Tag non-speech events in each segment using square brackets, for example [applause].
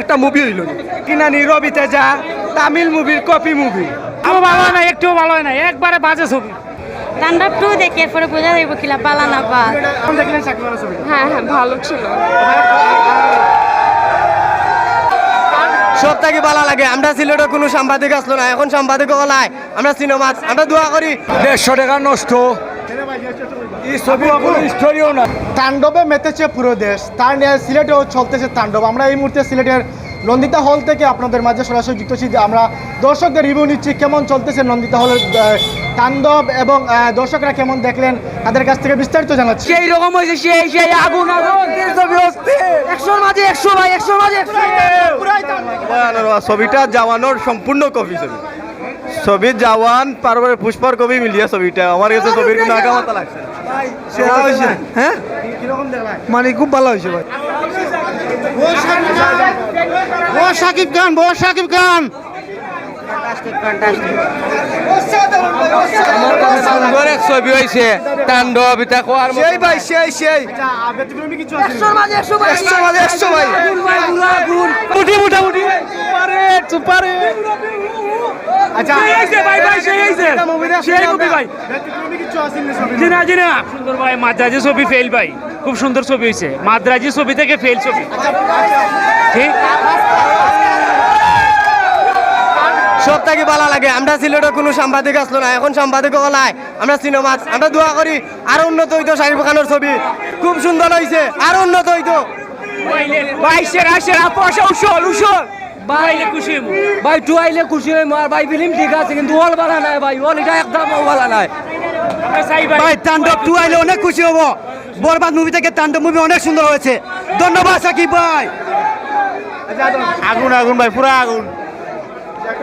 একটা মুভি হইল। কিনা নি রবি তেজা তামিল মুভির কপি মুভি একটু ভালো হয় না একটু ভালো হয় না একবারে বাজে ছবি। তাণ্ডব টু দেখে এরপরে বোঝা যাইব কিলা পালা না পা দেখলেন শাকিব ছবি? হ্যাঁ হ্যাঁ ভালো ছিল। সব থেকে ভালো লাগে আমরা সিলেটে কোনো সাংবাদিক আসলো না এখন সাংবাদিক হলায় আমরা সিনেমা আমরা দোয়া করি। দেড়শো টাকা নষ্ট। এই ছবি স্টোরিও না। তাণ্ডবে মেতেছে পুরো দেশ। তার নিয়ে সিলেটেও চলতেছে তাণ্ডব। আমরা এই মুহূর্তে সিলেটের নন্দিতা হল থেকে আপনাদের মাঝে সরাসরি যুক্ত হচ্ছি আমরা দর্শকদের রিভিউ নিচ্ছি কেমন চলতেছে নন্দিতা হলের তাণ্ডব এবং দর্শকরা কেমন দেখলেন তাদের কাছ থেকে বিস্তারিত জানাচ্ছি। সেই রকম হয়েছে সেই সেই আগুন আগুন। একশোর মাঝে একশো ভাই একশোর মাঝে ছবিটা জওয়ানোর সম্পূর্ণ কপি ছবি। ছবি জওয়ান তারপরে পুষ্পার কবি মিলিয়ে ছবিটা আমার কাছে ছবির কোনো আগামাতা লাগছে হ্যাঁ মানে খুব ভালো হয়েছে ভাই। ও সাকিব খান ও সাকিব খান ছবি হয়েছে তাণ্ডব এটা কোয়ার সেই ভাই সেই সেই। ভাই। একশো মাঝে একশো ভাই। উঠি উঠা উঠি। সুপারে সুপারে। আচ্ছা। ভাই ভাই সেই সেই মুভি ভাই। জিনা জিনা। সুন্দর ভাই মাদ্রাজি ছবি ফেল ভাই। খুব সুন্দর ছবি হয়েছে। মাদ্রাজি ছবি থেকে ফেল ছবি। ঠিক? সব থেকে ভালো লাগে? আমরা সিলেটে কোনো সাংবাদিক আসলো না এখন সাংবাদিক হলায় আমরা সিনেমা আমরা দোয়া করি আরও উন্নত হইতো শাকিব খানের ছবি। খুব সুন্দর হয়েছে আরও উন্নত হইতো। উসল উসল। ভাই টু আইলে খুশি আর ভাই ফিল্ম ঠিক আছে কিন্তু ওল বালা নাই ভাই। ওল এটা একদম বালা নাই। ভাই। তাণ্ডব টু আইলে অনেক খুশি হব। বরবাদ মুভি থেকে তাণ্ডব মুভি অনেক সুন্দর হয়েছে। ধন্যবাদ সাকিব ভাই। আগুন আগুন ভাই পুরো আগুন।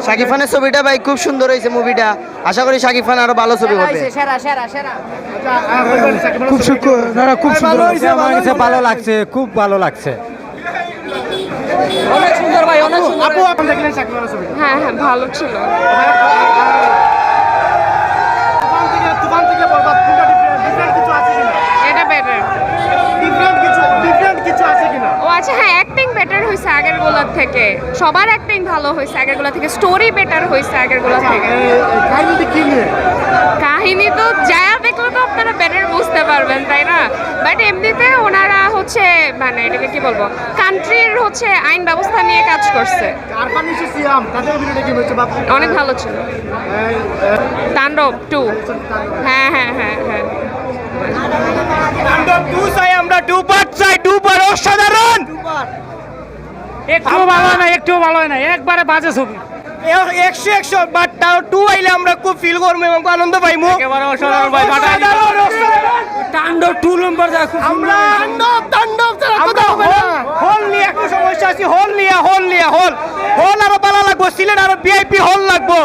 সাকিব খানের ছবিটা ভাই খুব সুন্দর হয়েছে মুভিটা। আশা করি সাকিব খান আরও ভালো ছবি হবে সেরা সেরা সেরা খুব সুন্দর খুব সুন্দর হয়েছে ভালো লাগছে খুব ভালো লাগছে। অনেক সুন্দর ভাই অনেক সুন্দর আপু আপনি দেখলেন সাকিব খানের ছবি হ্যাঁ হ্যাঁ ভালো ছিল। তুফান থেকে তুফান থেকে বরবাদ কোনটা ডিফারেন্ট কিছু আছে কিনা? এটা বেটার ডিফারেন্ট কিছু ডিফারেন্ট কিছু আছে কিনা? ও আচ্ছা হ্যাঁ অ্যাক্টিং বেটার হয়েছে আগেরগুলোর থেকে। সবার অ্যাক্টিং ভালো হয়েছে আগেরগুলো থেকে স্টোরি বেটার হয়েছে আগেরগুলো থেকে। কাহিনীটি কি নিয়ে? কাহিনী তো যা দেখলে তো আপনারা বেটার বুঝতে পারবেন তাই না? বাট এমনিতে ওনারা হচ্ছে মানে এটাকে কি বলব কান্ট্রির হচ্ছে আইন ব্যবস্থা নিয়ে কাজ করছে। অনেক ভালো ছিল। তাণ্ডব টু হ্যাঁ হ্যাঁ হ্যাঁ হ্যাঁ। টু চাই আমরা টু পার্ট চাই টু পার্ট অসাধারণ একটু ভালো হয় না একটু ভালো হয় না একবারে বাজে ছবি। একশো একশো বাট তাও টু আইলে আমরা খুব ফিল করব এবং আনন্দ পাইমু। একেবারে অসাধারণ ভাই বাটাই তাণ্ডব টু নম্বর আমরা তাণ্ডব তাণ্ডব ছাড়া কথা হবে না। হল নিয়ে একটু সমস্যা আছে হল নিয়ে হল নিয়ে হল। হল আরও ভালো লাগবো সিলেট আরও ভিআইপি হল লাগবো।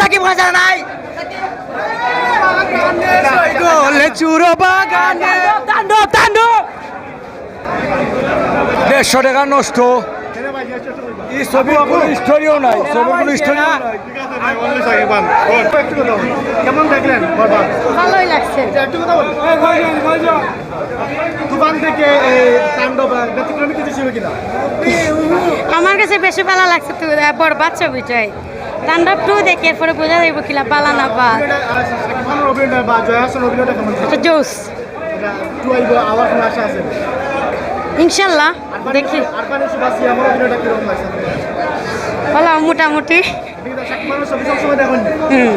সাকিব নাই চুরো বাগানে তাণ্ডব তাণ্ডব। দেড়শো টাকা নষ্ট। এই ছবি কোনো স্টোরিও নাই ছবি কোনো স্টোরিও নাই। কেমন দেখলেন? বরবাদ ভালোই লাগছে। একটু কথা বল তুফান থেকে তাণ্ডব ব্যতিক্রমী কিছু ছিল কিনা? আমার কাছে বেশি ভালো লাগছে তো বরবাদ ছবিটাই। তাণ্ডব টু দেখে এরপরে বোঝা যাইব কিলা পালা না বা আচ্ছা জোস। ইনশাল্লাহ। দেখি। ভালো মোটামুটি। ছবি হুম।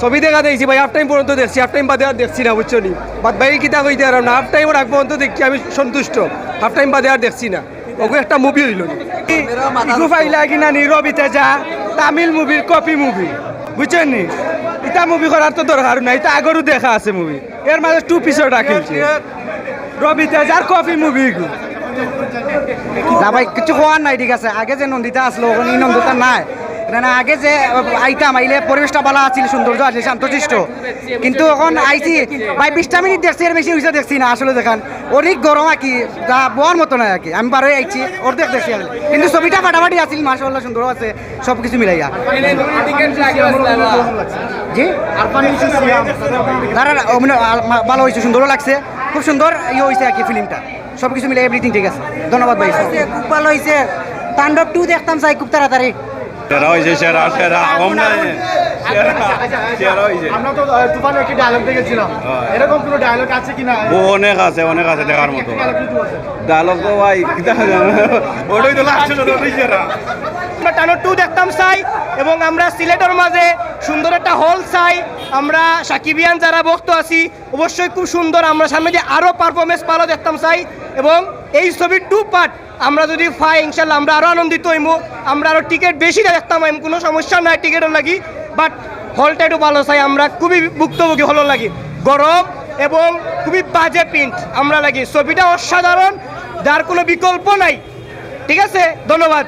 ছবি দেখা দেখছি ভাই হাফ টাইম পর্যন্ত দেখছি হাফ টাইম বাদে আর দেখছি না বুঝছ নি? বাদ ভাই কিতা কইতে আর না হাফ টাইম আগ পর্যন্ত দেখছি আমি সন্তুষ্ট। হাফ টাইম বাদে আর দেখছি না। ওগো একটা মুভি হইল ফাইলা কিনা নি রবি তেজা তামিল মুভির কপি মুভি বুঝছেন নি? ইটা মুভি করার তো দরকার নাই এটা আগরও দেখা আছে মুভি এর মাঝে টু পিসর রাখিলছে রবি তেজার কপি মুভি না ভাই, কিছু হওয়ার নাই, ঠিক আছে। আগে যে নন্দিতা আসলো এই নন্দিতা নাই। না আগে যে আইতাম আইলে পরিবেশটা ভালো আছিল সৌন্দর্য আছে শান্তশিষ্ট। কিন্তু এখন আইছি ভাই বিশটা মিনিট দেখছি এর বেশি হয়েছে দেখছি না আসলে দেখান। অনেক গরম আর কি যা বর মতো নয় আর কি আমি বারোই আইছি অর্ধেক দেখছি কিন্তু ছবিটা ফাটাফাটি আছিল মাসাল্লাহ সুন্দর আছে, সব কিছু মিলাইয়া জি? আরফান নিশু অভিনয় তারা অভিনয় আ- মা- ভালো হয়েছে সুন্দরও লাগছে। খুব সুন্দর ইয়ে হয়েছে আর কি ফিল্মটা। সব কিছু মিলে এভরিথিং ঠিক আছে। ধন্যবাদ ভাই খুব ভালো হয়েছে তাণ্ডব টু দেখতাম চাই খুব তাড়াতাড়ি। সেরা হয়েছে সেরা সেরা কম সেরা সেরা হয়েছে আমরা তো আহ, একটি ডায়লগ দেখেছিলাম। এরকম কোনো ডায়লগ আছে কিনা? ও অনেক আছে অনেক আছে দেখার মতো। ডায়লগ তো ভাই [laughs] ওটাই তো সেরা। আমরা টানো টু দেখতাম চাই এবং আমরা সিলেটের মাঝে সুন্দর একটা হল চাই আমরা সাকিবিয়ান যারা ভক্ত আছি, অবশ্যই খুব সুন্দর। আমরা সামনে যে আরও পারফরমেন্স ভালো দেখতাম চাই এবং এই ছবির টু পার্ট আমরা যদি পাই, ইনশাল্লাহ আমরা আরও আনন্দিত হইমু। আমরা আরও টিকিট বেশি দেখতাম হইম কোনো সমস্যা নাই টিকিটও লাগি বাট হলটা একটু ভালো চাই আমরা খুবই ভুক্তভোগী হলো লাগি। গরম এবং খুবই বাজে প্রিন্ট আমরা লাগি। ছবিটা অসাধারণ, যার কোনো বিকল্প নাই। ঠিক আছে? ধন্যবাদ।